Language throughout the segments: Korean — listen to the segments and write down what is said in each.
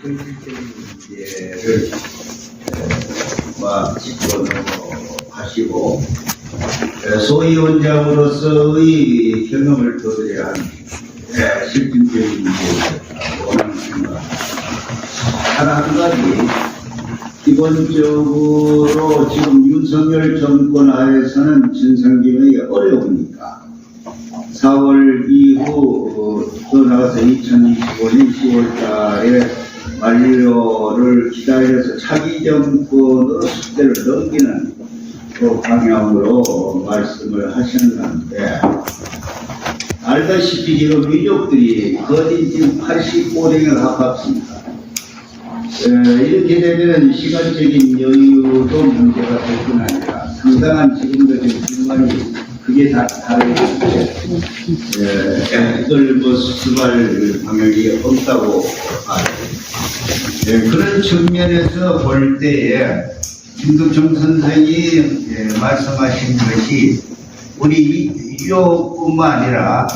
현실적인 문제를 막 짚고 넘어가시고 에, 소위 원장으로서의 경험을 더해야 하는 에, 실질적인 문제였다고 생각합니다. 단한 가지 기본적으로 지금 윤석열 정권 하에서는 진상규명이 어려우니까 4월 이후 어, 또 나가서 2025년 10월 달에 만료를 기다려서 차기 정권으로 숙제를 넘기는 그 방향으로 말씀을 하셨는데 알다시피 지금 민족들이 거진 지금 85등에 가깝습니다. 에, 이렇게 되면 시간적인 여유도 문제가 될 뿐 아니라 상당한 지금도 지금 중간이 그게 다 이걸 뭐 수습할 방향이 없다고. 예, 그런 측면에서 볼 때에 김두청 선생이 예, 말씀하신 것이 우리 이교뿐만 아니라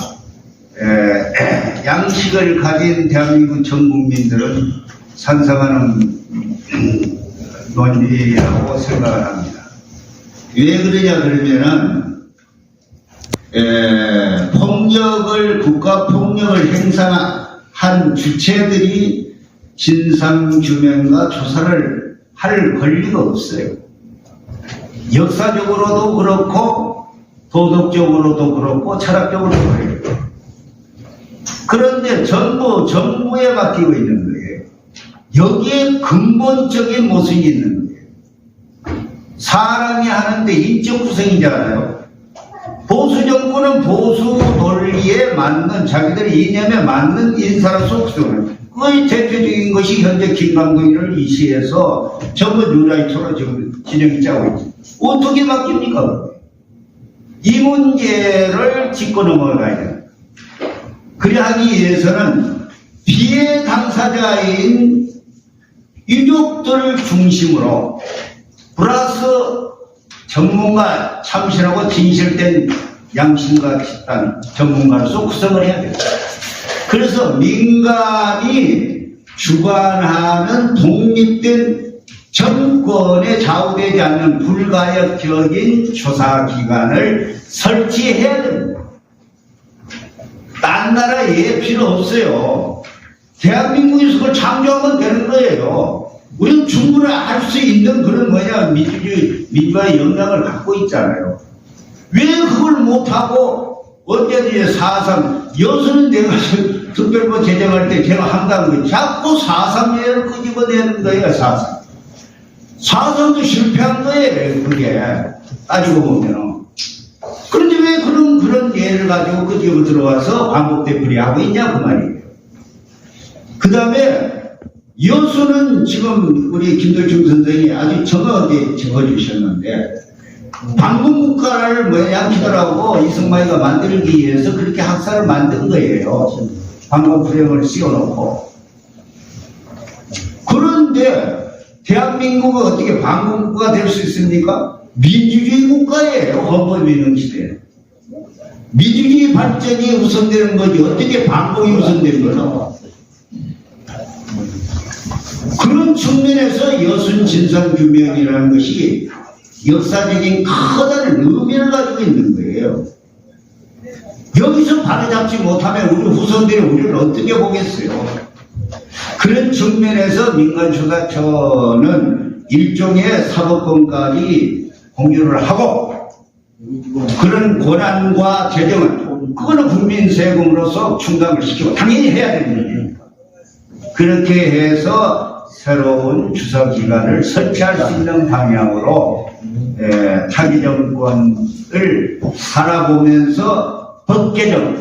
에, 양식을 가진 대한민국 전 국민들은 찬성하는 음, 논리라고 생각을 합니다. 왜 그러냐 그러면은 에, 폭력을 국가 폭력을 행사한 주체들이 진상 규명과 조사를 할 권리가 없어요. 역사적으로도 그렇고 도덕적으로도 그렇고 철학적으로도 그래요. 그런데 전부 정부에 맡기고 있는 거예요. 여기에 근본적인 모순이 있는 거예요. 사람이 하는데 인적 구성이잖아요. 보수 정부는 보수 논리에 맞는 자기들 이념에 맞는 인사로서 구성을 그의 대표적인 것이 현재 김강동이를 이시해서 전부 뉴라이터로 지금 진영이 짜고 있지. 어떻게 바뀝니까? 이 문제를 짚고 넘어가야 돼요. 그리하기 위해서는 피해 당사자인 유족들을 중심으로 플러스 전문가 참신하고 진실된 양심과 집단 전문가로서 구성을 해야 돼요. 그래서 민간이 주관하는 독립된 정권에 좌우되지 않는 불가역적인 조사기관을 설치해야 됩니다. 딴 나라에 필요 없어요. 대한민국에서 그걸 창조하면 되는 거예요. 우리는 충분히 할 수 있는 그런 뭐냐, 민주주의, 민주화의 역량을 갖고 있잖아요. 왜 그걸 못하고 언제든지 사삼, 여수는 내가 특별법 제정할 때 제가 한다는 거예요. 자꾸 사삼예를 끄집어내는 거예요, 사삼. 사삼도 실패한 거예요, 그게. 따지고 보면은. 그런데 왜 그런, 그런 예를 가지고 끄집어 들어와서 반복되풀이 하고 있냐, 그 말이에요. 그 다음에 여수는 지금 우리 김덕중 선생이 아주 정확하게 적어주셨는데 방문국가를 뭐 양키더라고 이승만이가 만들기 위해서 그렇게 학사를 만든 거예요. 방공 프레임을 씌워놓고. 그런데 대한민국은 어떻게 방공국가 될 수 있습니까? 민주주의 국가예요. 헌법이 있는 시대. 민주주의 발전이 우선되는 거지 어떻게 방공이 우선되는 거죠? 그런 측면에서 여순 진상규명이라는 것이 역사적인 커다란 의미를 가지고 있는 거예요. 여기서 바로잡지 못하면 우리 후손들이 우리를 어떻게 보겠어요? 그런 측면에서 민간조사처는 일종의 사법권까지 공유를 하고 그런 권한과 재정을 그거는 국민 세금으로서 충당을 시키고 당연히 해야 되는 일입니다. 그렇게 해서 새로운 주사기관을 설치할 수 있는 방향으로 에, 차기 정권을 살아보면서 법 개정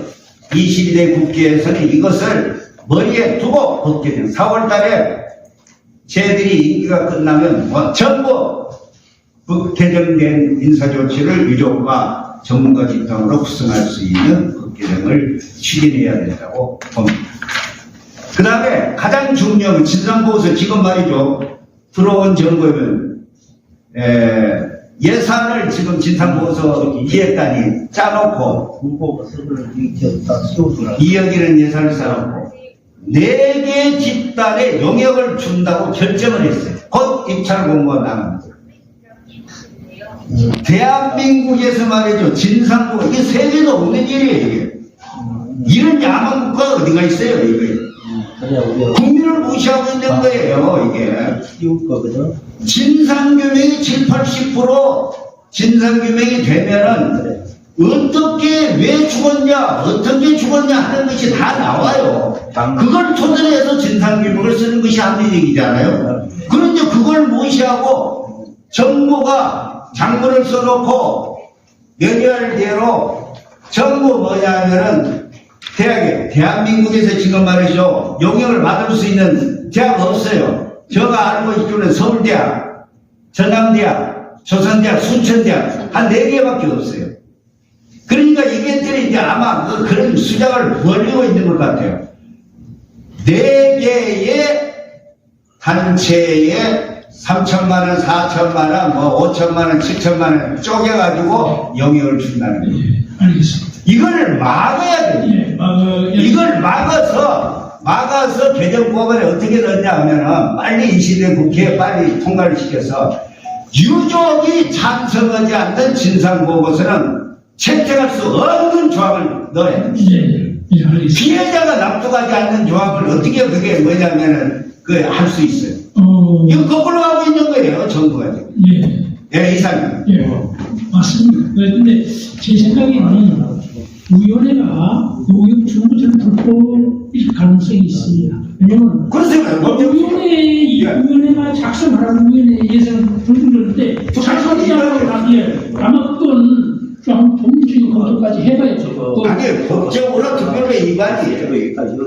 22대 국회에서는 이것을 머리에 두고 법 개정 4월 달에 쟤들이 임기가 끝나면 뭐 전부 법 개정된 인사조치를 유족과 전문가 집단으로 구성할 수 있는 법 개정을 추진해야 된다고 봅니다. 그 다음에 가장 중요한 진상보고서 지금 말이죠. 들어온 정부는 에, 예산을 지금 진상보고서 2억 단위 짜놓고 무거워서 그걸 이렇게 다 씌워주라. 2억이라는 예산을 써놓고 네개 집단에 영역을 준다고 결정을 했어요. 곧 입찰 공고가 나갑니다. 대한민국에서 말이죠. 진상국, 이게 세계도 없는 일이에요, 이게. 이런 야만 국가가 어디가 있어요, 이게. 국민을 무시하고 있는 거예요, 이게. 띄울 거거든. 진상규명이 7, 80% 진상규명이 되면은 그래. 어떻게 왜 죽었냐, 어떻게 죽었냐 하는 것이 다 나와요. 그걸 토대로 해서 진상규명을 쓰는 것이 합리적이잖아요. 그런데 그걸 무시하고 정부가 장부를 써놓고 연결대로 전부 뭐냐면은 대학에 대한민국에서 지금 말이죠 용역을 받을 수 있는 대학 없어요. 제가 알고 있기로는 서울대학, 전남대학, 조선대학, 순천대학 한 네 개밖에 없어요. 그러니까 이게들이 이제 아마 그 그런 수작을 벌이고 있는 것 같아요. 네 개의 단체에 3천만 원, 4천만 원, 뭐 5천만 원, 7천만 원 쪼개가지고 영역을 준다는 거예요. 예, 알겠습니다. 이걸 막아야 돼요. 예, 어, 예, 이걸 막아서 막아서 개정법안에 어떻게 넣냐 하면은 빨리 이 시대 국회에 빨리 통과를 시켜서 유족이 찬성하지 않는 진상보고서는 채택할 수 없는 조항을 넣어야 돼. 예, 예, 알겠습니다. 피해자가 납득하지 않는 조항을 어떻게 그게 뭐냐면은 그할 수 있어요. 어, 이거 거꾸로 하고 있는 거예요, 정부가 지금. 예, 예, 이상. 예, 맞습니다. 그런데 제 생각에는 위원회가 요역 중부를 불법일 가능성이 있습니다. 왜냐면. 어, 위원회. 위원회가 작성하라는 위원회 예산 불분인데 작성하자고 하기에 아마 그건 좀 법률적인 검토까지 해봐야죠. 그 아니, 법적으로 특별법 위반이에요. 여기까지.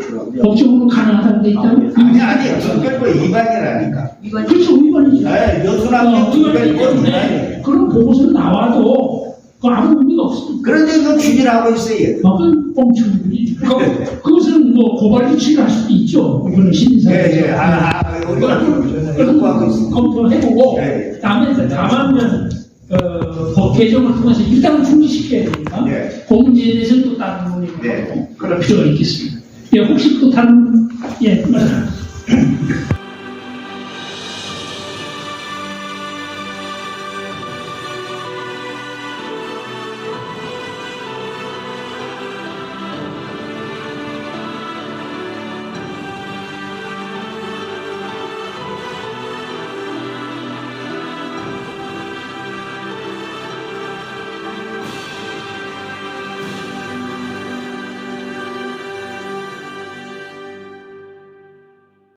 법적으로 가능하다는 데 있다고? 아니, 아니, 특별법 위반이라니까. 그렇죠, 위반이죠. 네, 어, 여순학교 위반이기 특별법 위반이에요. 그런 보고서 나와도 그 아무 의미가 없습니다. 그런데 이거 추진하고 있어요. 얘. 그건. 그, 그것은 뭐 고발 조치를 할 수도 있죠. 이거는 신사. 예, 예. 아, 아, 있습니다. 검토해보고. 다음에 다만 어, 법 개정을 통해서 일단 중지시켜야 되니까 예. 그 문제에 대해서는 또 다른 논의를 네. 하고 그럴 필요가 있겠습니다. 예, 혹시 또 다른 예, 맞아요.